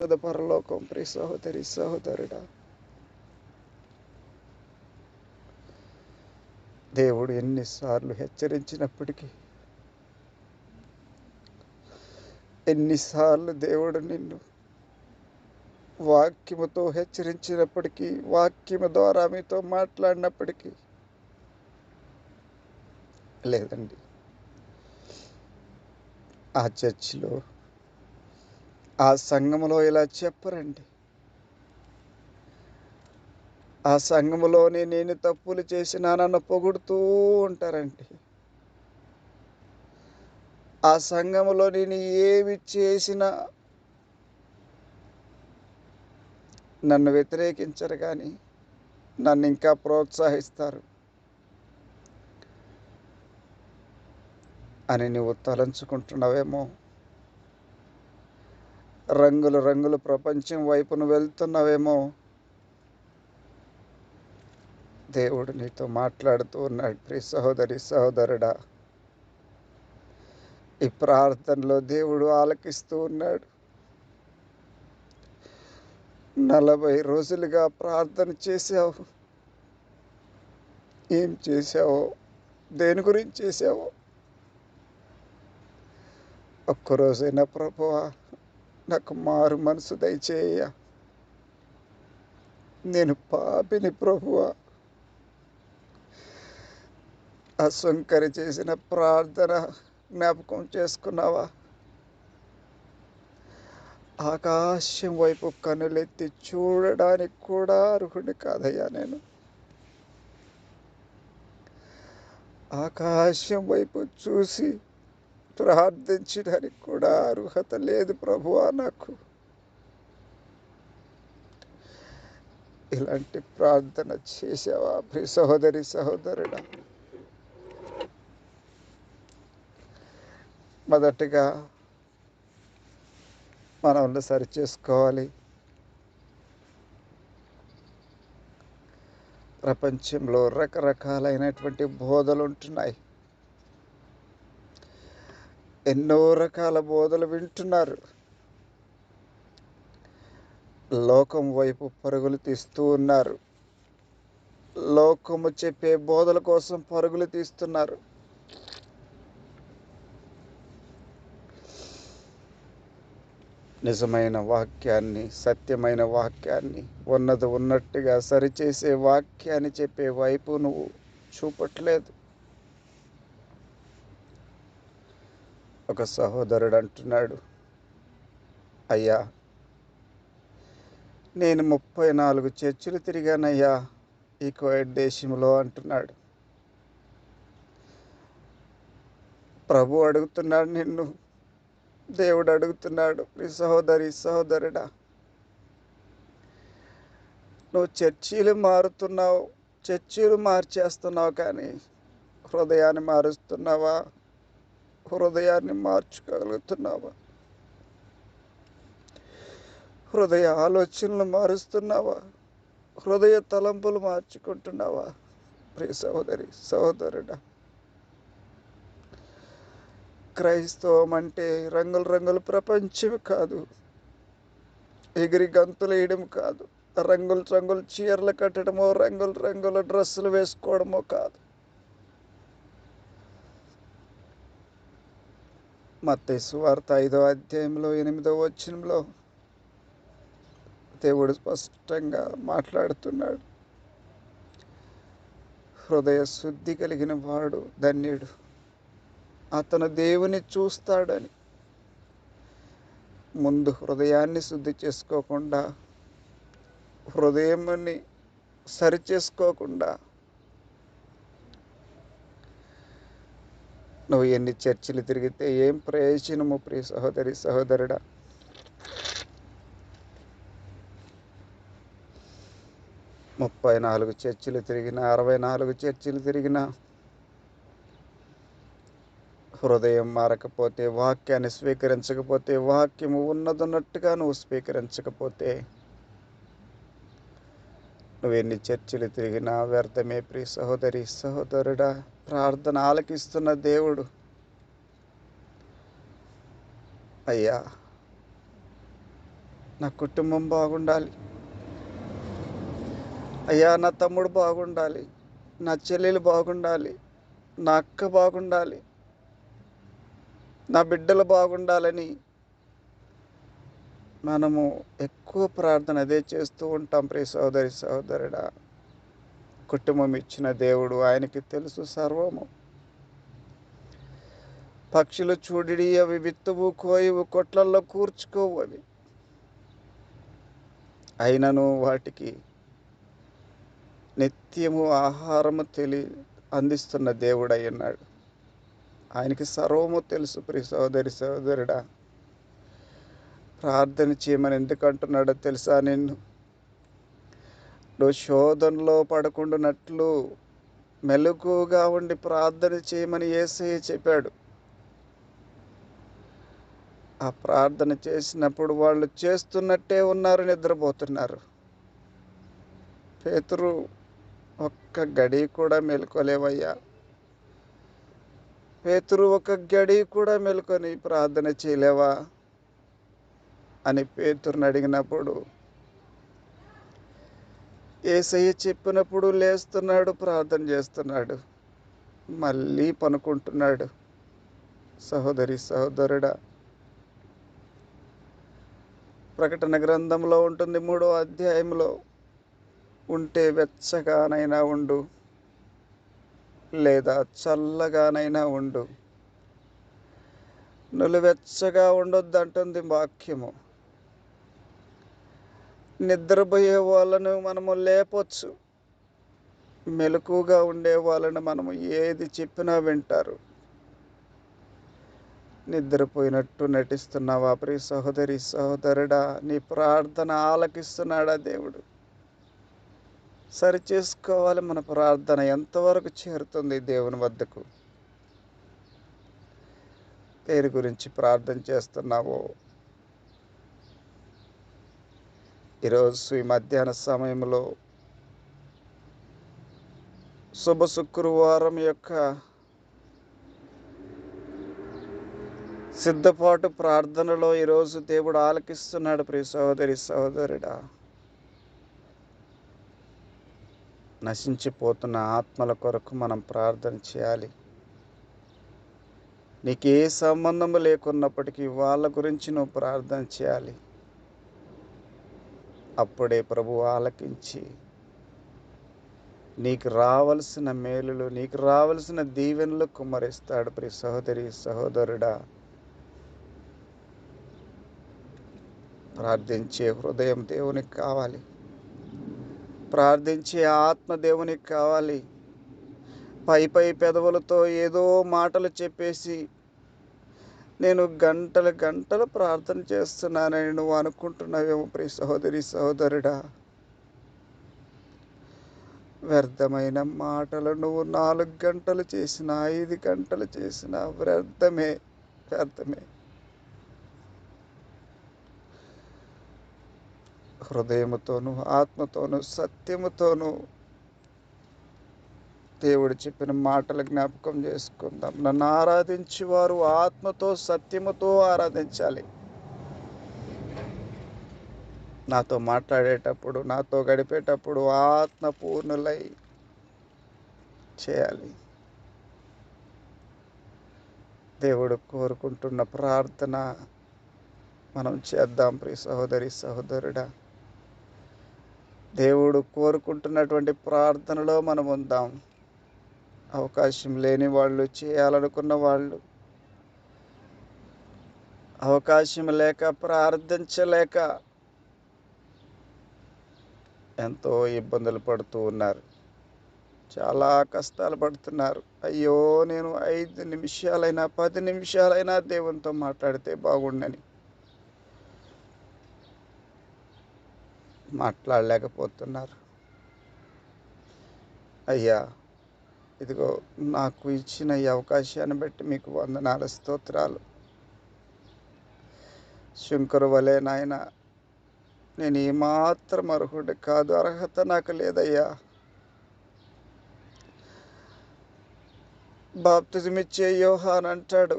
పరిశుద్ధ పరలోకం ప్రి సహోదరి సహోదరుడ దేవుడు ఎన్నిసార్లు హెచ్చరించినప్పటికీ ఎన్నిసార్లు దేవుడు నిన్ను వాక్యముతో హెచ్చరించినప్పటికీ వాక్యము ద్వారా మీతో మాట్లాడినప్పటికీ లేదండి. ఆ చర్చిలో ఆ సంఘములో ఇలా చెప్పరండి. ఆ సంఘములోనే నేను తప్పులు చేసినా నన్ను పొగుడుతూ ఉంటారండి. ఆ సంఘములో నేను ఏమి చేసినా నన్ను వ్యతిరేకించరు కానీ నన్ను ఇంకా ప్రోత్సహిస్తారు. అని నువ్వు తలంచుకుంటున్నావేమో రంగులు రంగుల ప్రపంచం వైపును వెళ్తున్నావేమో. దేవుడు నీతో మాట్లాడుతూ ఉన్నాడు ప్రియ సహోదరి సహోదరుడా. ఈ ప్రార్థనలో దేవుడు ఆలకిస్తూ ఉన్నాడు. నలభై రోజులుగా ప్రార్థన చేసావు ఏం చేసావో దేని గురించి చేసావో ఒక్కరోజైనా ప్రభువా నాకు మారు మనసు దయచేయ నేను పాపిని ప్రభువా. అసంకరి చేసిన ప్రార్థన జ్ఞాపకం చేసుకున్నావా? ఆకాశం వైపు కనులెత్తి చూడడానికి కూడా అర్హుడి కాదయ్యా నేను. ఆకాశం వైపు చూసి ప్రార్థించడానికి కూడా అర్హత లేదు ప్రభువా నాకు. ఇలాంటి ప్రార్థన చేసావా ప్రి సహోదరి సహోదరుడా? మొదటిగా మనల్ని సరి చేసుకోవాలి ప్రపంచంలో రకరకాలైనటువంటి బోధలు ఉంటున్నాయి ఎన్నో రకాల బోధలు వింటున్నారు. లోకం వైపు పరుగులు తీస్తూ ఉన్నారు. లోకము చెప్పే బోధల కోసం పరుగులు తీస్తున్నారు. నిజమైన వాక్యాన్ని సత్యమైన వాక్యాన్ని ఉన్నది ఉన్నట్టుగా సరిచేసే వాక్యాన్ని చెప్పే వైపు నువ్వు చూపట్లేదు. ఒక సహోదరుడు అంటున్నాడు అయ్యా నేను ముప్పై నాలుగు చర్చిలు తిరిగానయ్యా ఈ కోవిడ్ దేశంలో అంటున్నాడు. ప్రభు అడుగుతున్నాడు నిన్ను దేవుడు అడుగుతున్నాడు నీ సహోదరి సహోదరుడా నువ్వు చర్చీలు మారుతున్నావు చర్చీలు మార్చేస్తున్నావు కానీ హృదయాన్ని మారుస్తున్నావా? హృదయాన్ని మార్చుకోగలుగుతున్నావా హృదయ ఆలోచనలు మారుస్తున్నావా? హృదయ తలంపులు మార్చుకుంటున్నావా? ప్రియ సహోదరి సహోదరుడా క్రైస్తవం అంటే రంగుల రంగుల ప్రపంచం కాదు ఎగిరి గంతులు వేయడం కాదు రంగుల రంగుల చీరలు కట్టడమో రంగుల రంగుల డ్రెస్సులు వేసుకోవడమో కాదు. మత్తయి వార్త ఐదో అధ్యాయంలో ఎనిమిదో వచనంలో దేవుడు స్పష్టంగా మాట్లాడుతున్నాడు. హృదయ శుద్ధి కలిగిన వాడు ధన్యుడు. అతను దేవుని చూస్తాడని. ముందు హృదయాన్ని శుద్ధి చేసుకోకుండా హృదయాన్ని సరి నువ్వు ఎన్ని చర్చిలు తిరిగితే ఏం ప్రయోజనము ప్రియ సహోదరి సహోదరుడా? ముప్పై నాలుగు చర్చిలు తిరిగిన అరవై నాలుగు చర్చిలు తిరిగిన హృదయం మారకపోతే వాక్యాన్ని స్వీకరించకపోతే వాక్యము ఉన్నదన్నట్టుగా నువ్వు స్వీకరించకపోతే నువ్వు ఎన్ని చర్చిలు తిరిగినా వ్యర్థమే ప్రియ సహోదరి సహోదరుడా? ప్రార్థన ఆలకిస్తున్న దేవుడు. అయ్యా నా కుటుంబం బాగుండాలి. అయ్యా నా తమ్ముడు బాగుండాలి. నా చెల్లెలు బాగుండాలి. నా అక్క బాగుండాలి. నా బిడ్డలు బాగుండాలని మనము ఎక్కువ ప్రార్థన అదే చేస్తూ ఉంటాం. ప్రియ సోదరి సోదరుడా కుటుంబం ఇచ్చిన దేవుడు ఆయనకి తెలుసు సర్వము. పక్షులు చూడిడి అవి విత్తువు కోయవు కొట్లల్లో కూర్చుకోవు అవి అయినను వాటికి నిత్యము ఆహారము తెలి అందిస్తున్న దేవుడై ఉన్నాడు. ఆయనకి సర్వము తెలుసు. ప్రి సోదరి సోదరుడా ప్రార్థన చేయమని ఎందుకంటున్నాడో తెలుసా నిన్ను? నువ్వు శోధనలో పడకుండానట్లు మెలకుగా ఉండి ప్రార్థన చేయమని ఏసయ్య చెప్పాడు. ఆ ప్రార్థన చేసినప్పుడు వాళ్ళు చేస్తున్నట్టే ఉన్నారు నిద్రపోతున్నారు. పేతురు ఒక్క గడి కూడా మెలుకోలేవయ్యా. పేతురు ఒక గడి కూడా మెలుకొని ప్రార్థన చేయలేవా అని పేతురుని అడిగినప్పుడు ఏసయ్య చెప్పినప్పుడు లేస్తున్నాడు ప్రార్థన చేస్తున్నాడు. మళ్ళీ పనుకుంటున్నాడు. సహోదరి సహోదరుడా ప్రకటన గ్రంథంలో ఉంటుంది మూడో అధ్యాయంలో ఉంటే వెచ్చగానైనా ఉండు లేదా చల్లగానైనా ఉండు. నులువెచ్చగా ఉండొద్దు అంటుంది వాక్యము. నిద్రపోయే వాళ్ళను మనము లేపొచ్చు. మెలకుగా ఉండే వాళ్ళను మనము ఏది చెప్పినా వింటారు. నిద్రపోయినట్టు నటిస్తున్నావా? ప్రియ సహోదరి సహోదరుడా నీ ప్రార్థన ఆలకిస్తున్నాడా దేవుడు? సరి చేసుకోవాలి మన ప్రార్థన. ఎంతవరకు చేరుతుంది దేవుని వద్దకు? దేని గురించి ప్రార్థన చేస్తున్నావో ఈరోజు ఈ మధ్యాహ్న సమయంలో శుభ శుక్రవారం యొక్క సిద్ధపాటు ప్రార్థనలో ఈరోజు దేవుడు ఆలకిస్తున్నాడు ప్రియ సహోదరి సహోదరుడా. నశించిపోతున్న ఆత్మల కొరకు మనం ప్రార్థన చేయాలి. నీకు ఏ సంబంధం లేకున్నప్పటికీ వాళ్ళ గురించి నువ్వు ప్రార్థన చేయాలి. అప్పుడే ప్రభు ఆలకించి నీకు రావలసిన మేలులు నీకు రావలసిన దీవెనలు కుమ్మరిస్తాడు ప్రి సహోదరి సహోదరుడా. ప్రార్థించే హృదయం దేవునికి కావాలి. ప్రార్థించే ఆత్మ దేవునికి కావాలి. పై పై పెదవులతో ఏదో మాటలు చెప్పేసి నేను గంటలు గంటలు ప్రార్థన చేస్తున్నానని నువ్వు అనుకుంటున్నావేమో ప్రియ సహోదరి సహోదరుడా. వ్యర్థమైన మాటలు నువ్వు నాలుగు గంటలు చేసిన ఐదు గంటలు చేసిన వ్యర్థమే వ్యర్థమే. హృదయముతోను ఆత్మతోను సత్యముతోను దేవుడు చెప్పిన మాటలు జ్ఞాపకం చేసుకుందాం. నన్ను ఆరాధించి వారు ఆత్మతో సత్యముతో ఆరాధించాలి. నాతో మాట్లాడేటప్పుడు నాతో గడిపేటప్పుడు ఆత్మపూర్ణులై చేయాలి. దేవుడు కోరుకుంటున్న ప్రార్థన మనం చేద్దాం ప్రియ సహోదరి సహోదరుడా. దేవుడు కోరుకుంటున్నటువంటి ప్రార్థనలో మనం ఉందాం. అవకాశం లేని వాళ్ళు చేయాలనుకున్న వాళ్ళు. అవకాశం లేక ప్రార్థించలేక ఎంతో ఇబ్బందులు పడుతూ ఉన్నారు. చాలా కష్టాలు పడుతున్నారు. అయ్యో నేను ఐదు నిమిషాలైనా పది నిమిషాలైనా దేవునితో మాట్లాడితే బాగుండని. మాట్లాడలేకపోతున్నారు. అయ్యా ఇదిగో నాకు ఇచ్చిన ఈ అవకాశాన్ని బట్టి మీకు వందనాల స్తోత్రాలు. శంకరు వలె నాయన నేను ఏమాత్రం అర్హుడు కాదు అర్హత నాకు లేదయ్యా. బాప్తిజమిచ్చే యోహాన్ అంటాడు.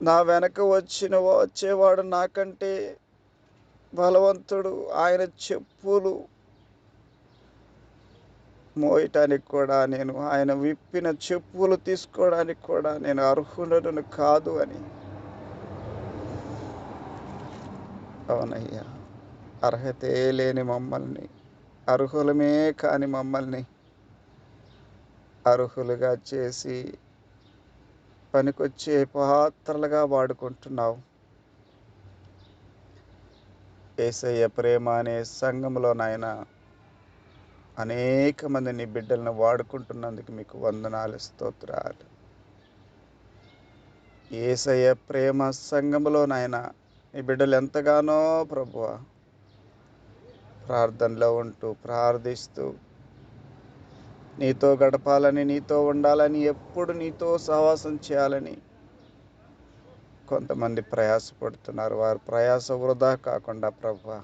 నా వెనక వచ్చిన వచ్చేవాడు నాకంటే బలవంతుడు. ఆయన చెప్పులు మోయటానికి కూడా నేను ఆయన విప్పిన చెప్పులు తీసుకోవడానికి కూడా నేను అర్హుడను కాదు అని. అవునయ్యా అర్హతే లేని మమ్మల్ని అర్హులమే కాని మమ్మల్ని అర్హులుగా చేసి పనికొచ్చే పాత్రలుగా వాడుకుంటున్నావు. ఏసయ్య ప్రేమ అనే సంఘంలో నాయన అనేక మంది నీ బిడ్డలను వాడుకుంటున్నందుకు మీకు వందనాలు స్తోత్రాలు. ఏసయ్య ప్రేమ సంఘములో నాయన నీ బిడ్డలు ఎంతగానో ప్రభువ ప్రార్థనలో ఉంటూ ప్రార్థిస్తూ నీతో గడపాలని నీతో ఉండాలని ఎప్పుడు నీతో సహవాసం చేయాలని కొంతమంది ప్రయాసపడుతున్నారు. వారు ప్రయాస వృధా కాకుండా ప్రభా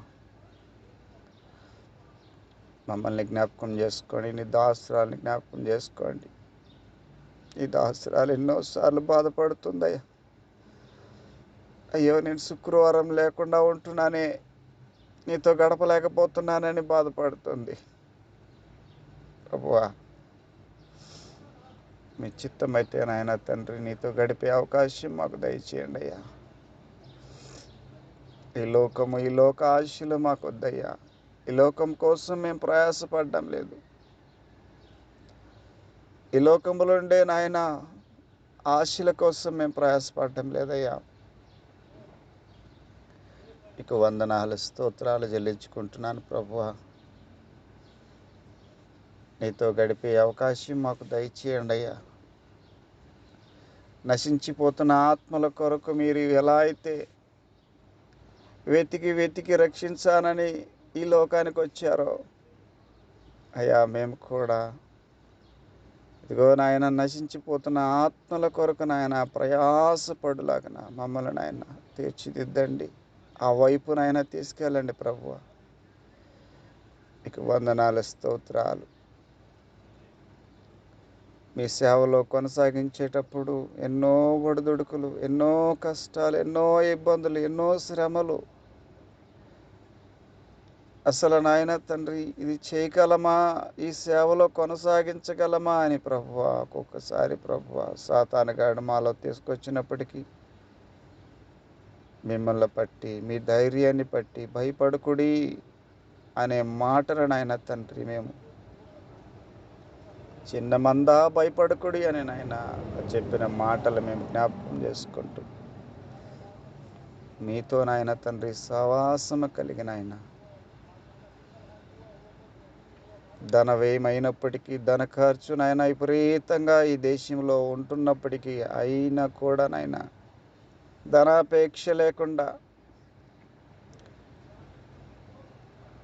మమ్మల్ని జ్ఞాపకం చేసుకోండి నీ దాసరాలని జ్ఞాపకం చేసుకోండి. ఈ దాసరాలు ఎన్నోసార్లు బాధపడుతుందయ్యా. అయ్యో నేను శుక్రవారం లేకుండా ఉంటున్నానే నీతో గడపలేకపోతున్నానని బాధపడుతుంది. ప్రభువా మీ చిత్తమైతే నాయన తండ్రి నీతో గడిపే అవకాశం మాకు దయచేయండి అయ్యా. ఈ లోకము ఈ లోక ఆశలు మాకు వద్దయ్యా ఈ లోకం కోసం మేము ప్రయాసపడడం లేదు. ఈ లోకములో ఉండే నాయన ఆశల కోసం మేము ప్రయాసపడటం లేదయ్యా. నీకు వందనాలు స్తోత్రాలు చెల్లించుకుంటున్నాను ప్రభు నీతో గడిపే అవకాశం మాకు దయచేయండి అయ్యా నశించిపోతున్న ఆత్మల కొరకు మీరు ఎలా అయితే వెతికి వెతికి రక్షించానని ఈ లోకానికి వచ్చారో? అయ్యా మేము కూడా. ఇదిగో నాయన నశించిపోతున్న ఆత్మల కొరకు నాయన ప్రయాసపడులాగన మమ్మల్ని నాయన తీర్చిదిద్దండి. ఆ వైపు నాయన తీసుకెళ్ళండి ప్రభువ. ఇక వందనాలు స్తోత్రాలు. మీ సేవలో కొనసాగించేటప్పుడు ఎన్నో ఒడిదుడుకులు ఎన్నో కష్టాలు ఎన్నో ఇబ్బందులు ఎన్నో శ్రమలు అసలు నాయన తండ్రి ఇది చేయగలమా? ఈ సేవలో కొనసాగించగలమా అని ప్రభువ ఒక్కొక్కసారి ప్రభువ సాతానగాడు మాలో తీసుకొచ్చినప్పటికీ మిమ్మల్ని పట్టి మీ ధైర్యాన్ని పట్టి భయపడకుడి అనే మాటలు నాయన తండ్రి మేము. చిన్న మందా భయపడకుడి అని నాయన చెప్పిన మాటలు మేము జ్ఞాపకం చేసుకుంటూ మీతో నాయన తండ్రి సవాసము కలిగిన ఆయన ధన వ్యయమైనప్పటికీ ధన ఖర్చు నాయన విపరీతంగా ఈ దేశంలో ఉంటున్నప్పటికీ అయినా కూడా నాయన ధనాపేక్ష లేకుండా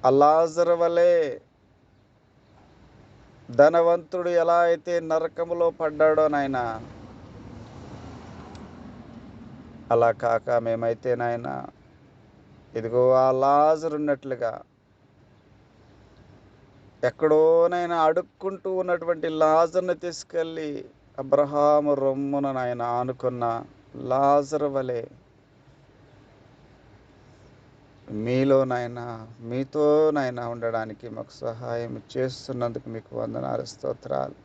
అల్లాజర్ వలె ధనవంతుడు ఎలా అయితే నరకములో పడ్డాడో నాయన అలా కాక మేమైతే నాయన ఇదిగో ఆ లాజర్ ఉన్నట్లుగా ఎక్కడోనైనా అడుక్కుంటూ ఉన్నటువంటి లాజర్ను తీసుకెళ్ళి అబ్రహాము రొమ్మున నాయన ఆనుకున్న లాజర్ వలె మీలో మీతోనైనా మీతో ఉండడానికి మాకు సహాయం చేస్తున్నందుకు మీకు వందనాలు స్తోత్రాలు.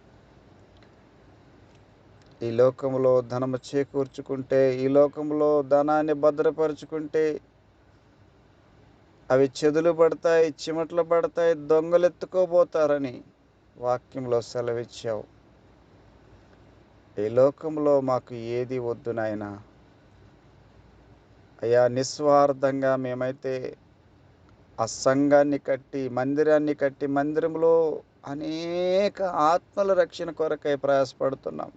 ఈ లోకంలో ధనము చేకూర్చుకుంటే ఈ లోకంలో ధనాన్ని భద్రపరుచుకుంటే అవి చెదులు పడతాయి చిమట్లు పడతాయి దొంగలు ఎత్తుకోబోతారని వాక్యంలో సెలవిచ్చావు. ఈ లోకంలో మాకు ఏది వద్దు నాయన. అయ్యా నిస్వార్థంగా మేమైతే ఆ సంఘాన్ని కట్టి మందిరాన్ని కట్టి మందిరంలో అనేక ఆత్మల రక్షణ కొరకై ప్రయాసపడుతున్నాం.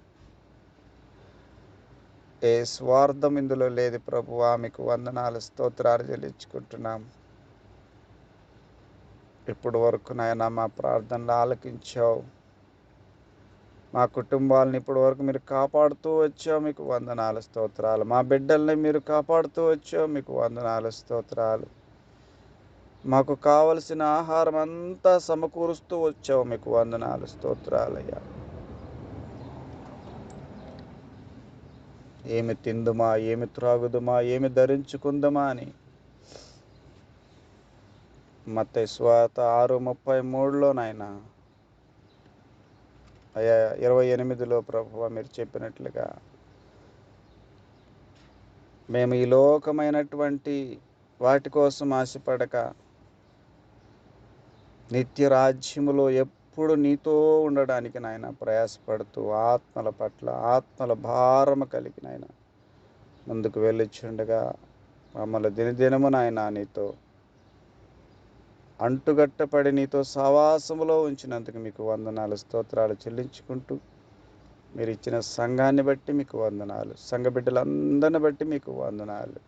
ఏ స్వార్థం ఇందులో లేదు ప్రభు. ఆమెకు వందనాలు స్తోత్రాలు చెల్లించుకుంటున్నాం. ఇప్పుడు వరకు నాయన మా ప్రార్థనలు ఆలకించావు? మా కుటుంబాలను ఇప్పటి వరకు మీరు కాపాడుతూ వచ్చావు మీకు వందనాల స్తోత్రాలు. మా బిడ్డల్ని మీరు కాపాడుతూ వచ్చావు మీకు వందనాల స్తోత్రాలు. మాకు కావలసిన ఆహారం అంతా సమకూరుస్తూ వచ్చావు మీకు వందనాలు స్తోత్రాలయ్యా ఏమి తిందుమా ఏమి త్రాగుదుమా ఏమి ధరించుకుందుమా అని మత స్వాత ఆరు ముప్పై మూడులో నాయన. అయ్యా ఇరవై ఎనిమిదిలో ప్రభు మీరు చెప్పినట్లుగా మేము ఈ లోకమైనటువంటి వాటి కోసం ఆశపడక నిత్య రాజ్యములో ఎప్పుడు నీతో ఉండడానికి నాయన ప్రయాసపడుతూ ఆత్మల పట్ల ఆత్మల భారము కలిగి నాయన ముందుకు వెళ్ళిచుండగా మమ్మల్ని దినదినము నాయన నీతో అంటుగట్టపడి నీతో సవాసములో ఉంచినందుకు మీకు వందనాలు. స్తోత్రాలు చెల్లించుకుంటూ మీరు ఇచ్చిన సంఘాన్ని బట్టి మీకు వందనాలు. సంఘ బిడ్డలందరిని బట్టి మీకు వందనాలు.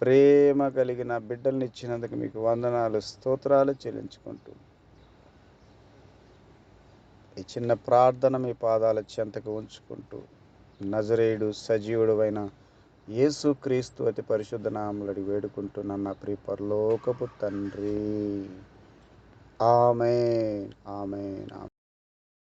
ప్రేమ కలిగిన బిడ్డల్ని ఇచ్చినందుకు మీకు వందనాలు. స్తోత్రాలు చెల్లించుకుంటూ ఈ చిన్న ప్రార్థన మీ పాదాల చెంతకు ఉంచుకుంటూ నజరేయుడు సజీవుడు అయిన యేసు క్రీస్తు అతి పరిశుద్ధ నామలడి వేడుకుంటున్నాను నా ప్రియ పరలోకపు తండ్రి. ఆమె ఆమె